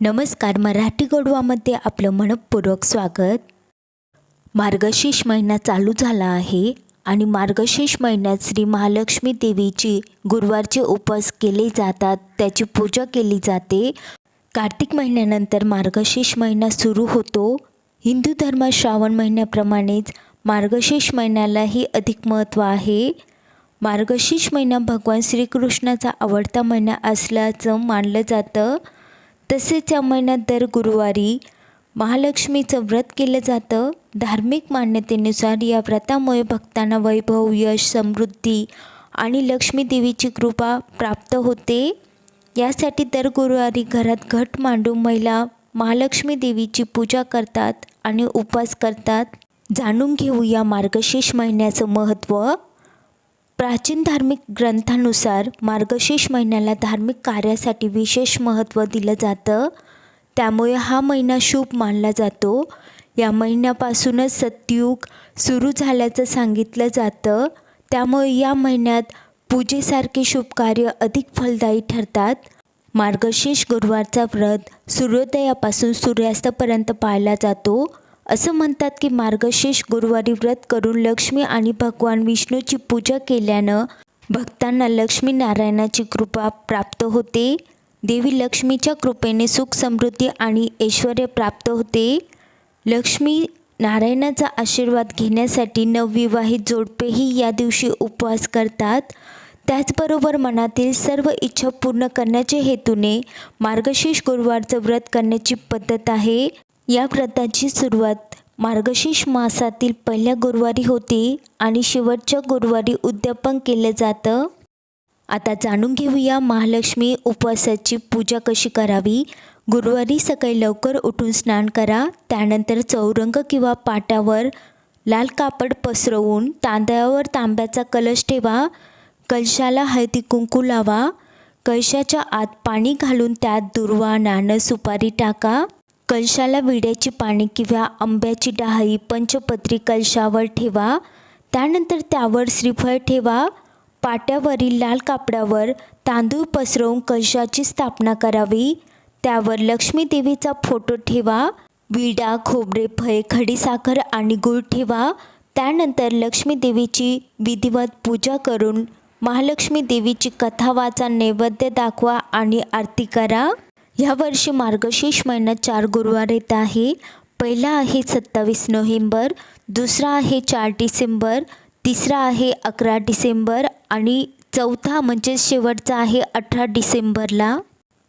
नमस्कार मराठी गोडवामध्ये आपलं मनपूर्वक स्वागत. मार्गशीर्ष महिना चालू झाला आहे आणि मार्गशीर्ष महिन्यात श्री महालक्ष्मी देवीची गुरुवारचे उपवास केले जातात त्याची पूजा केली जाते. कार्तिक महिन्यानंतर मार्गशीर्ष महिना सुरू होतो. हिंदू धर्मात श्रावण महिन्याप्रमाणेच मार्गशीर्ष महिन्यालाही अधिक महत्त्व आहे. मार्गशीर्ष महिना भगवान श्रीकृष्णाचा आवडता महिना असल्याचं मानलं जातं. तसेच या महिन्यात दर गुरुवारी महालक्ष्मीचं व्रत केलं जातं. धार्मिक मान्यतेनुसार या व्रतामुळे भक्तांना वैभव यश समृद्धी आणि लक्ष्मी देवीची कृपा प्राप्त होते. यासाठी दर गुरुवारी घरात घट मांडून महिला महालक्ष्मी देवीची पूजा करतात आणि उपवास करतात. जाणून घेऊया मार्गशीर्ष महिन्याचं महत्त्व. प्राचीन धार्मिक ग्रंथानुसार मार्गशीर्ष महिन्याला धार्मिक कार्यासाठी विशेष महत्त्व दिलं जातं. त्यामुळे हा महिना शुभ मानला जातो. या महिन्यापासूनच सत्ययुग सुरू झाल्याचं सांगितलं जातं. त्यामुळे या महिन्यात पूजेसारखे शुभ कार्य अधिक फलदायी ठरतात. मार्गशीर्ष गुरुवारचा व्रत सूर्योदयापासून सूर्यास्तापर्यंत पाळला जातो. असं म्हणतात की मार्गशीर्ष गुरुवारी व्रत करून लक्ष्मी आणि भगवान विष्णूची पूजा केल्यानं भक्तांना लक्ष्मी नारायणाची कृपा प्राप्त होते. देवी लक्ष्मीच्या कृपेने सुख समृद्धी आणि ऐश्वर प्राप्त होते. लक्ष्मी नारायणाचा आशीर्वाद घेण्यासाठी नवविवाहित जोडपेही या दिवशी उपवास करतात. त्याचबरोबर मनातील सर्व इच्छा पूर्ण करण्याच्या हेतूने मार्गशीर्ष गुरुवारचं व्रत करण्याची पद्धत आहे. या व्रताची सुरुवात मार्गशीर्ष मासातील पहिल्या गुरुवारी होते आणि शेवटच्या गुरुवारी उद्यापन केलं जातं. आता जाणून घेऊया महालक्ष्मी उपवासाची पूजा कशी करावी? गुरुवारी सकाळी लवकर उठून स्नान करा त्यानंतर चौरंग किंवा पाटावर लाल कापड पसरवून तांदळावर तांब्याचा कलश ठेवा कलशाला हळदी कुंकू लावा कलशाच्या आत पाणी घालून त्यात दुर्वा नाणं सुपारी टाका. कलशाला विड्याची पाने किंवा आंब्याची डहाई पंचपत्री कलशावर ठेवा. त्यानंतर त्यावर श्रीफळ ठेवा. पाट्यावरील लाल कापडावर तांदूळ पसरवून कलशाची स्थापना करावी. त्यावर लक्ष्मी देवीचा फोटो ठेवा. विडा खोबरे फळे खडीसाखर आणि गूळ ठेवा. त्यानंतर लक्ष्मी देवीची विधिवत पूजा करून महालक्ष्मी देवीची कथा वाचा नैवेद्य दाखवा आणि आरती करा. यावर्षी मार्गशीर्ष महिन्यात चार गुरुवार येत आहे. पहिला आहे सत्तावीस नोव्हेंबर दुसरा आहे चार डिसेंबर तिसरा आहे अकरा डिसेंबर आणि चौथा म्हणजे शेवटचा आहे अठरा डिसेंबरला.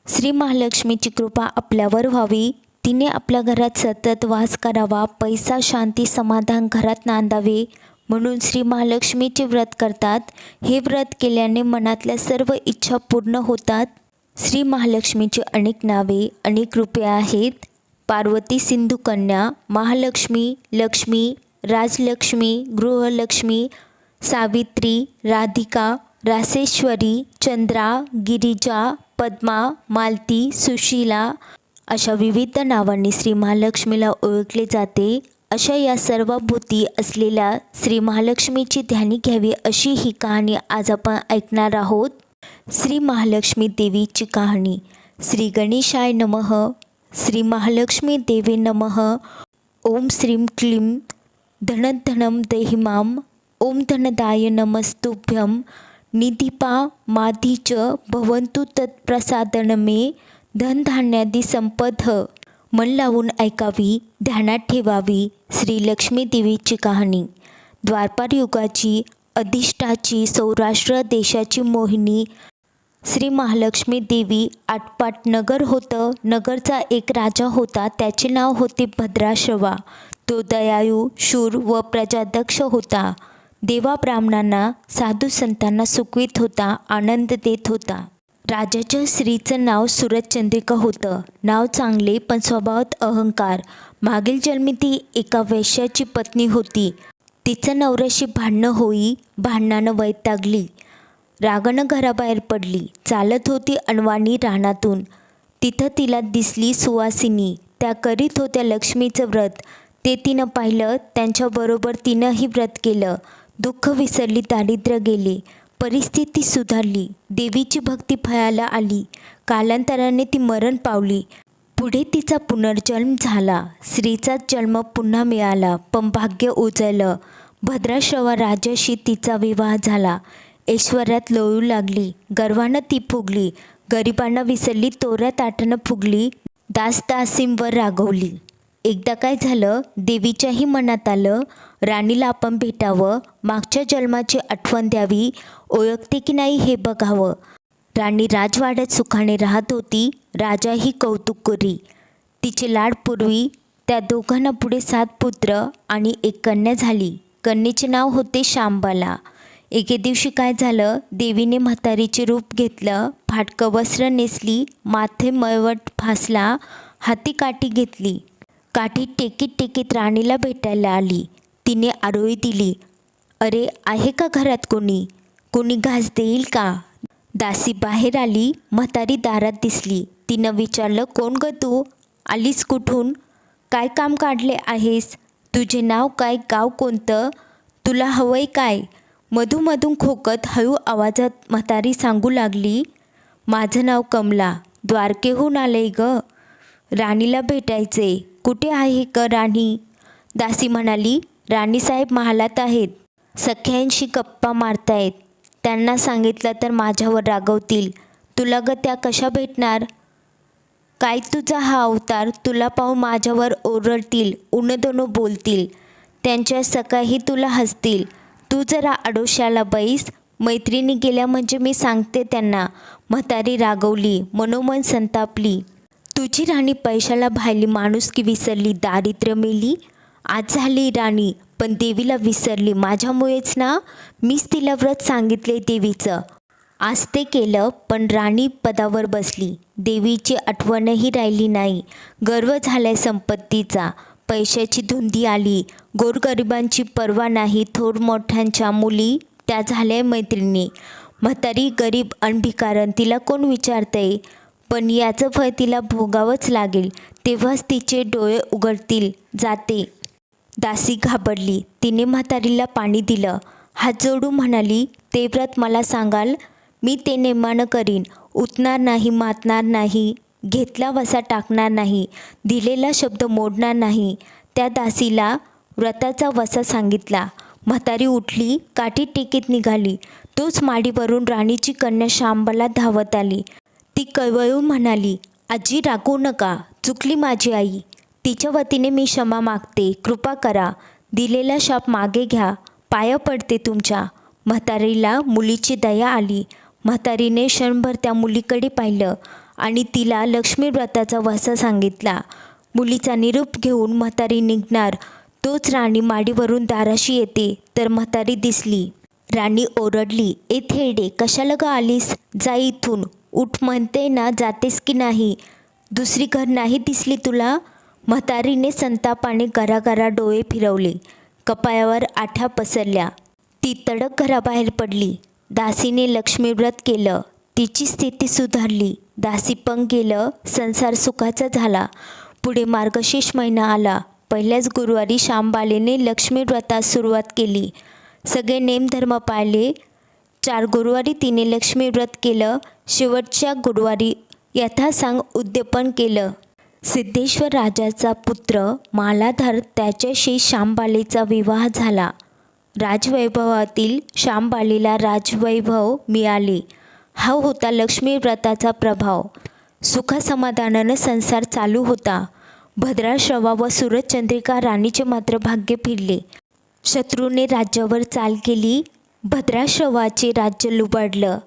श्री महालक्ष्मीची कृपा आपल्यावर व्हावी. तिने आपल्या घरात सतत वास करावा पैसा शांती समाधान घरात नांदावे. म्हणून श्री महालक्ष्मीचे व्रत करतात. हे व्रत केल्याने मनातल्या सर्व इच्छा पूर्ण होतात. श्री महालक्ष्मीची अनेक नावे अनेक रूपे आहेत. पार्वती सिंधू कन्या महालक्ष्मी लक्ष्मी राजलक्ष्मी गृहलक्ष्मी सावित्री राधिका रासेश्वरी चंद्रा गिरिजा पद्मा मालती सुशीला अशा विविध नावांनी श्री महालक्ष्मीला ओळखले जाते. अशा या सर्व भूती असलेल्या श्री महालक्ष्मीची ध्यानी घ्यावी अशी ही कहाणी आज आपण ऐकणार आहोत. श्री महालक्ष्मी देवीची कहाणी. श्री गणेशाय नमः. श्री महालक्ष्मी देवे नमः. ओम श्रीं क्लीं. धनधनं देहि मां ओम धनदाय नमस्तुभ्यं. निधिपा माधी च भवंतु तत्प्रसादन मे धनधान्यादी संपद मन लावून ऐकावी ध्यानात ठेवावी श्री लक्ष्मी देवीची कहाणी. द्वारपार युगाची अधिष्ठाची सौराष्ट्र देशाची मोहिनी श्री महालक्ष्मी देवी आटपाट नगर होतं. नगरचा एक राजा होता. त्याचे नाव होते भद्राशवा. तो दयाळू शूर व प्रजादक्ष होता. देवा ब्राह्मणांना साधू संतांना सुखवीत होता आनंद देत होता. राजाच्या स्त्रीचं नाव सूरजचंद्रिका होतं. नाव चांगले पण स्वभावात अहंकार. मागील जन्मी ती एका वैश्याची पत्नी होती. तिचं नवऱ्याशी भांडणं होई भांडणानं वैतागली रागानं घराबाहेर पडली. चालत होती अणवाणी रानातून. तिथं तिला दिसली सुवासिनी. त्या करीत होत्या लक्ष्मीचं व्रत. ते तिनं पाहिलं त्यांच्याबरोबर तिनंही व्रत केलं. दुःख विसरली दारिद्र्य गेले. परिस्थिती सुधारली. देवीची भक्ती फळाला आली. कालांतराने ती मरण पावली. पुढे तिचा पुनर्जन्म झाला. स्त्रीचा जन्म पुन्हा मिळाला. पण भाग्य उजळलं. भद्राश्रवा राजाशी तिचा विवाह झाला. ऐश्वर्यात लोळू लागली. गर्वानं ती फुगली. गरिबांना विसरली. तोऱ्या ताटानं फुगली. दासदासींवर रागवली. एकदा काय झालं? देवीच्याही मनात आलं. राणीला आपण भेटावं. मागच्या जन्माची आठवण द्यावी. ओळखते की नाही हे बघावं. राणी राजवाड्यात सुखाने राहत होती. राजाही कौतुक करी. तिचे लाड पूर्वी. त्या दोघांना पुढे सात पुत्र आणि एक कन्या झाली. कन्येचे नाव होते शांबाला. एके दिवशी काय झालं? देवीने म्हातारीचे रूप घेतलं फाटकं वस्त्र नेसली माथे मळवट फासला हाती काठी घेतली. काठी टेकीत टेकीत राणीला भेटायला आली. तिने आरोळी दिली. अरे आहे का घरात कोणी? कोणी घास देईल का? दासी बाहेर आली म्हातारी दारात दिसली. तिनं विचारलं कोण ग तू? आलीस कुठून? काय काम काढले आहेस? तुझे नाव काय गाव कोणतं तुला हवंय काय? मधूमधून खोकत हळू आवाजात म्हातारी सांगू लागली माझं नाव कमला द्वारकेहून आलंय ग. राणीला भेटायचे कुठे आहे ग राणी? दासी म्हणाली राणीसाहेब महालात आहेत. सख्यांशी गप्पा मारतायत. त्यांना सांगितलं तर माझ्यावर रागवतील. तुला ग त्या कशा भेटणार? काय तुझा हा अवतार तुला पाहून माझ्यावर ओरडतील उनदोनं बोलतील. त्यांच्या सकाळी तुला हसतील. तू जरा आडोशाला बैस. मैत्रिणी गेल्या म्हणजे मी सांगते त्यांना. म्हातारी रागवली मनोमन संतापली. तुझी राणी पैशाला भायली माणुसकी विसरली दारिद्र्य मेली? आज झाली राणी पण देवीला विसरली. माझ्यामुळेच ना? मीच तिला व्रत सांगितले देवीचं. आज ते केलं पण राणी पदावर बसली. देवीची आठवणही राहिली नाही. गर्व झालाय संपत्तीचा. पैशाची धुंदी आली. गोरगरिबांची पर्वा नाही थोर मोठ्यांच्या मुली त्या झाल्या मैत्रिणी. म्हातारी गरीब अनभिकारण तिला कोण विचारतंय? पण याचं फळ तिला भोगावंच लागेल. तेव्हाच तिचे डोळे उघडतील. जाते. दासी घाबरली. तिने म्हातारीला पाणी दिलं. हात जोडू म्हणाली ते व्रत मला सांगाल मी ते नेमानं करीन. उतणार नाही मातणार नाही घेतला वसा टाकणार नाही दिलेला शब्द मोडणार नाही. त्या दासीला व्रताचा वसा सांगितला. म्हातारी उठली काठी टेकीत निघाली. तोच माडीवरून राणीची कन्या शांबला धावत आली. ती कळवळून म्हणाली आजी रागवू नका. चुकली माझी आई. तिच्या वतीने मी क्षमा मागते. कृपा करा. दिलेला शाप मागे घ्या. पाया पडते तुमच्या. म्हातारीला मुलीची दया आली. म्हातारीने क्षणभर त्या मुलीकडे पाहिलं आणि तिला लक्ष्मी व्रताचा वसा सांगितला. मुलीचा निरूप घेऊन म्हातारी निघणार. तोच राणी माडीवरून दाराशी येते तर म्हातारी दिसली. राणी ओरडली ए थेडे कशाला ग आलीस? जा इथून. उठ म्हणते ना जातेस की नाही? दुसरी घर नाही दिसली तुला? म्हातारीने संतापाने गरागरा डोळे फिरवले. कपाळावर आठ्या पसरल्या. ती तडक घराबाहेर पडली. दासीने लक्ष्मीव्रत केलं. तिची स्थिती सुधारली. दासी पण गेलं. संसार सुखाचा झाला. पुढे मार्गशीर्ष महिना आला. पहिल्याच गुरुवारी श्यामबालेने लक्ष्मीव्रतास सुरुवात केली. सगळे नेमधर्म पाळले. चार गुरुवारी तिने लक्ष्मीव्रत केलं. शेवटच्या गुरुवारी यथासांग उद्यापन केलं. सिद्धेश्वर राजाचा पुत्र मालाधार त्याच्याशी श्यामबालेचा विवाह झाला. राजवैभवातील शांबालेला राजवैभव मिळाले. हा होता लक्ष्मी व्रताचा प्रभाव. सुखसमाधानानं संसार चालू होता. भद्राश्रवा व सूरजचंद्रिका राणीचे मात्र भाग्य फिरले. शत्रूने राज्यावर चाल केली. भद्राश्रवाचे राज्य लुबाडलं.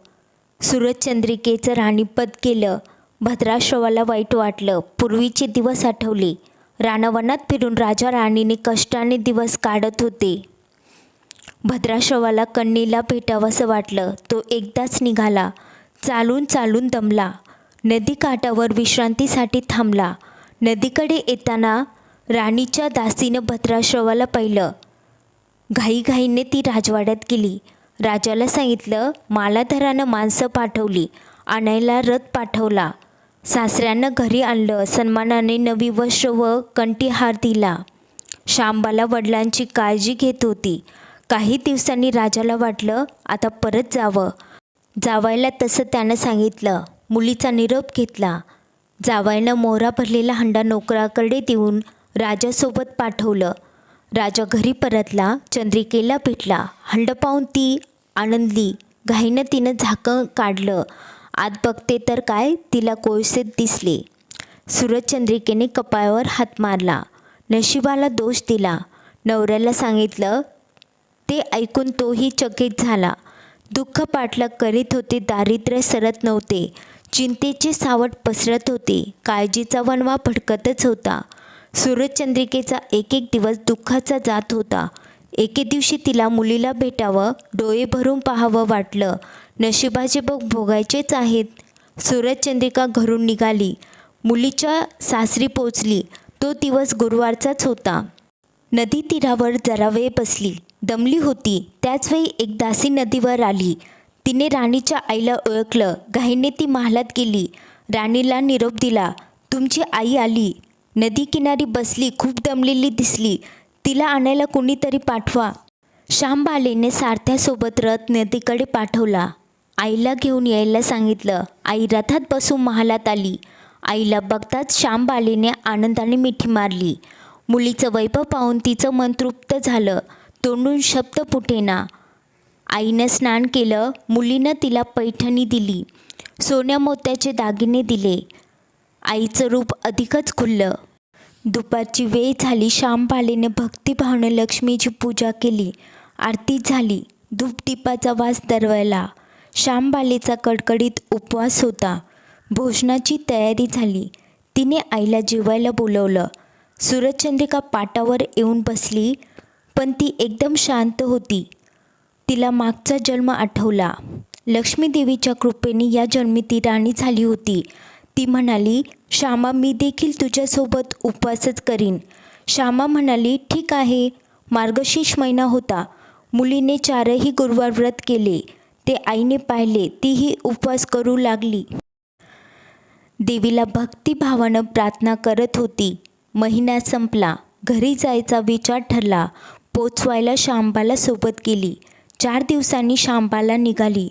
सूरजचंद्रिकेचं राणीपद केलं. भद्राश्रवाला वाईट वाटलं. पूर्वीचे दिवस आठवले. रानावनात फिरून राजा राणीने कष्टाने दिवस काढत होते. भद्राश्रवाला कन्येला भेटावंसं वाटलं. तो एकदाच निघाला. चालून चालून दमला. नदीकाठावर विश्रांतीसाठी थांबला. नदीकडे येताना राणीच्या दासीनं भद्राश्रवाला पाहिलं. घाईघाईने ती राजवाड्यात गेली. राजाला सांगितलं मालाधरानं माणसं पाठवली. आणायला रथ पाठवला. सासऱ्यानं घरी आणलं. सन्मानाने नवी वस्त्र व कंठीहार दिला. शांबाला वडिलांची काळजी घेत होती. काही दिवसांनी राजाला वाटलं आता परत जावं. जावायला तसं त्यानं सांगितलं. मुलीचा निरोप घेतला. जावायनं मोहरा भरलेला हंडा नोकराकडे देऊन राजासोबत पाठवलं. राजा घरी परतला चंद्रिकेला भेटला. हंड पाहून ती आनंदली. घाईनं तिनं झाकं काढलं. आत बघते तर काय तिला कोळसेत दिसले. सूरजचंद्रिकेने कपाळावर हात मारला. नशिबाला दोष दिला. नवऱ्याला सांगितलं ते ऐकून तोही चकित झाला. दुःख पाठलाग करीत होते दारिद्र्य सरत नव्हते. चिंतेचे सावट पसरत होते. काळजीचा वणवा भडकतच होता. सूरजचंद्रिकेचा एक एक दिवस दुःखाचा जात होता. एके दिवशी तिला मुलीला भेटावं डोळे भरून पाहावं वाटलं. नशिबाचे बघ भोगायचेच आहेत. सूरजचंद्रिका घरून निघाली. मुलीच्या सासरी पोचली. तो दिवस गुरुवारचाच होता. नदी तीरावर जरा वेळ बसली. दमली होती. त्याचवेळी एक दासी नदीवर आली. तिने राणीच्या आईला ओळखलं. घाईने ती महालात गेली. राणीला निरोप दिला. तुमची आई आली. नदी किनारी बसली खूप दमलेली दिसली. तिला आणायला कुणीतरी पाठवा. श्यामबालेने सारथ्यासोबत रथ नदीकडे पाठवला. आईला घेऊन यायला सांगितलं. आई रथात बसून महालात आली. आईला बघताच श्यामबालेने आनंदाने मिठी मारली. मुलीचं वैभव पाहून तिचं मन तृप्त झालं. तोंडून शब्द फुटेना. आईनं स्नान केलं मुलीनं तिला पैठणी दिली सोन्या मोत्याचे दागिने दिले. आईचं रूप अधिकच खुललं. दुपारची वेळ झाली श्यामबालेने भक्तिभावनं लक्ष्मीची पूजा केली आरती झाली धूपदीपाचा वास दरवळला. श्यामबालेचा कडकडीत उपवास होता. भोजनाची तयारी झाली. तिने आईला जेवायला बोलवलं. सूरजचंद्रिका पाटावर येऊन बसली. पण ती एकदम शांत होती. तिला मागचा जन्म आठवला. लक्ष्मीदेवीच्या कृपेने या जन्मी ती राणी झाली होती. ती म्हणाली श्यामा मी देखील तुझ्यासोबत उपवासच करीन. श्यामा म्हणाली ठीक आहे. मार्गशीर्ष महिना होता. मुलीने चारही गुरुवार व्रत केले. ते आईने पाहिले तीही उपवास करू लागली. देवीला भक्तिभावानं प्रार्थना करत होती. महिना संपला. घरी जायचा विचार ठरला. पोचवायला शांबाला सोबत गेली. चार दिवसांनी शांबाला निघाली.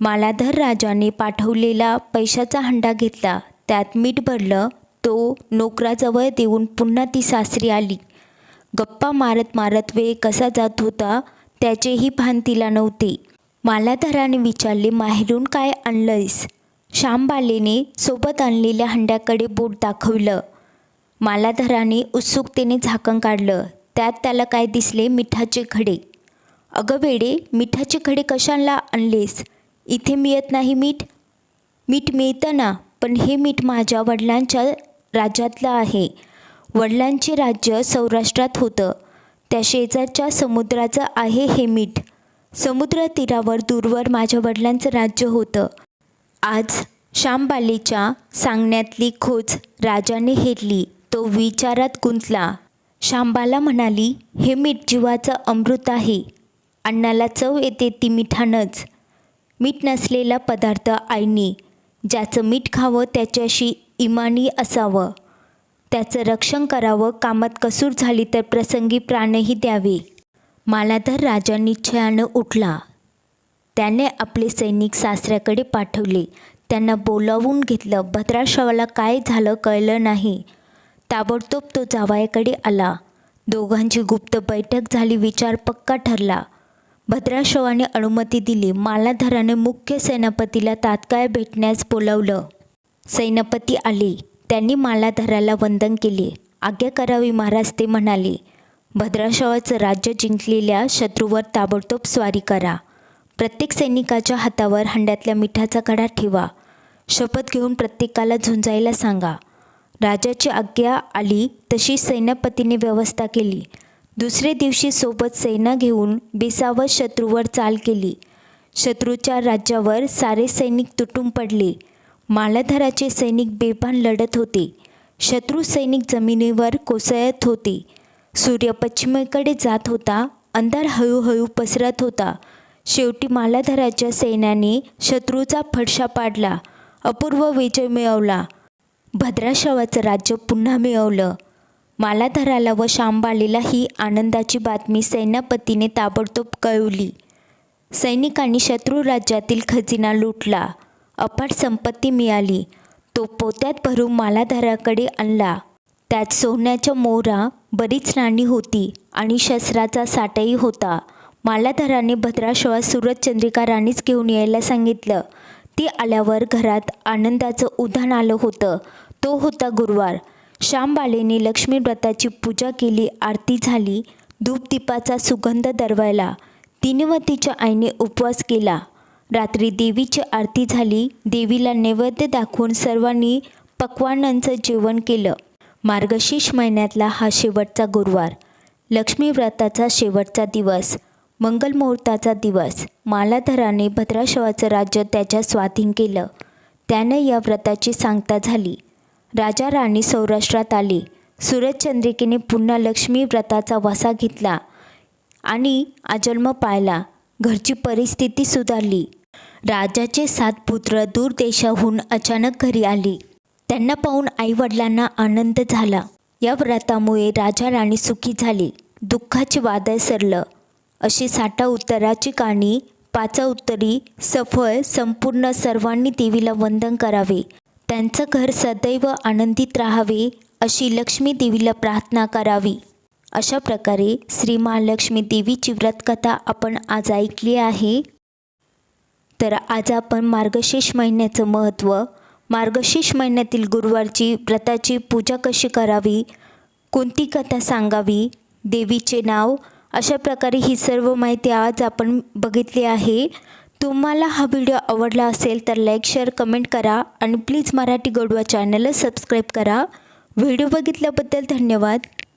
मालाधर राजाने पाठवलेला पैशाचा हंडा घेतला. त्यात मीठ भरलं. तो नोकराजवळ देऊन पुन्हा ती सासरी आली. गप्पा मारत मारत वेळ कसा जात होता त्याचेही भान तिला नव्हते. मालाधराने विचारले माहेरून काय आणलंयस? श्यामबालेने सोबत आणलेल्या हंड्याकडे बोट दाखवलं. मालाधराने उत्सुकतेने झाकण काढलं. त्यात त्याला काय दिसले? मिठाचे खडे अगं वेडे मिठाचे खडे कशाला आणलेस? इथे मिळत नाही मीठ. मीठ मिळतं ना पण हे मीठ माझ्या वडिलांच्या राज्यातलं आहे. वडिलांचे राज्य सौराष्ट्रात होतं. त्या शेजारच्या समुद्राचं आहे हे मीठ. समुद्र तीरावर दूरवर माझ्या वडिलांचं राज्य होतं. आज श्यामबालेच्या सांगण्यातली खोज राजाने हेरली. तो विचारात गुंतला. शांबाला म्हणाली हे मीठ जीवाचं अमृत आहे. अन्नाला चव येते ती मिठानंच. मीठ नसलेला पदार्थ आईने ज्याचं मीठ खावं त्याच्याशी इमानी असावं. त्याचं रक्षण करावं कामात कसूर झाली तर प्रसंगी प्राणही द्यावे. मालाधर राजा निश्चयानं उठला. त्याने आपले सैनिक सासऱ्याकडे पाठवले. त्यांना बोलावून घेतलं भद्राशवाला काय झालं कळलं नाही. ताबडतोब तो जावयाकडे आला. दोघांची गुप्त बैठक झाली विचार पक्का ठरला. भद्राशवाने अनुमती दिली. मालाधराने मुख्य सेनापतीला तात्काळ भेटण्यास बोलावलं. सेनापती आले. त्यांनी मालाधराला वंदन केले. आज्ञा करावी महाराज ते म्हणाले. भद्राशवाचं राज्य जिंकलेल्या शत्रूवर ताबडतोब स्वारी करा. प्रत्येक सैनिकाच्या हातावर हंड्यातल्या मिठाचा कडा ठेवा. शपथ घेऊन प्रत्येकाला झुंजायला सांगा. राजाची आज्ञा आली तशी सैन्यपतीने व्यवस्था केली. दुसरे दिवशी सोबत सैन्य घेऊन बेसावत शत्रूवर चाल केली. शत्रूच्या राज्यावर सारे सैनिक तुटून पडले. मालाधराचे सैनिक बेभान लढत होते. शत्रू सैनिक जमिनीवर कोसळत होते. सूर्य पश्चिमेकडे जात होता अंधार हळूहळू पसरत होता. शेवटी मालाधराच्या सैन्याने शत्रूचा फडशा पाडला. अपूर्व विजय मिळवला. भद्राशवाचं राज्य पुन्हा मिळवलं. मालाधराला व शांबालीला ही आनंदाची बातमी सेनापतीने ताबडतोब कळवली. सैनिकांनी शत्रू राज्यातील खजिना लुटला. अपाट संपत्ती मिळाली. तो पोत्यात भरून मालाधाराकडे आणला. त्यात सोन्याच्या मोहरा बरीच नाणी होती आणि शस्त्राचा साठाही होता. मालाधाराने भद्राशवा सुरत चंद्रिका राणीच घेऊन यायला सांगितलं. ती आल्यावर घरात आनंदाचं उधाण आलं होतं. तो होता गुरुवार. श्यामबालेने लक्ष्मी व्रताची पूजा केली आरती झाली धूपदीपाचा सुगंध दरवायला तिने व तिच्या आईने उपवास केला. रात्री देवीची आरती झाली देवीला नैवेद्य दाखवून सर्वांनी पक्वानांचं जेवण केलं. मार्गशीर्ष महिन्यातला हा शेवटचा गुरुवार. लक्ष्मी व्रताचा शेवटचा दिवस. मंगलमुहूर्ताचा दिवस. मालाधराने भद्राशवाचं राज्य त्याच्या स्वाधीन केलं. त्यानं या व्रताची सांगता झाली. राजा राणी सौराष्ट्रात आली. सूरजचंद्रिकेने पुन्हा लक्ष्मी व्रताचा वसा घेतला आणि आजन्म पाळला. घरची परिस्थिती सुधारली. राजाचे सात पुत्र दूर देशाहून अचानक घरी आली. त्यांना पाहून आईवडिलांना आनंद झाला. या व्रतामुळे राजा राणी सुखी झाली. दुःखाचे वादळ सरलं. अशी साठा उत्तराची काणी पाचा उत्तरी सफळ संपूर्ण सर्वांनी देवीला वंदन करावे. त्यांचं घर सदैव आनंदित राहावे अशी लक्ष्मी देवीला प्रार्थना करावी. अशा प्रकारे श्री महालक्ष्मी देवीची व्रतकथा आपण आज ऐकली आहे. तर आज आपण मार्गशीर्ष महिन्याचं महत्त्व मार्गशीर्ष महिन्यातील गुरुवारची व्रताची पूजा कशी करावी कोणती कथा सांगावी देवीचे नाव अशा प्रकारे ही सर्व माहिती आज आपण बघितली आहे. तुम्हाला हा व्हिडिओ आवडला असेल तर लाईक शेअर कमेंट करा आणि प्लीज मराठी गोडवा चॅनलला सबस्क्राईब करा. व्हिडिओ बघितल्याबद्दल धन्यवाद.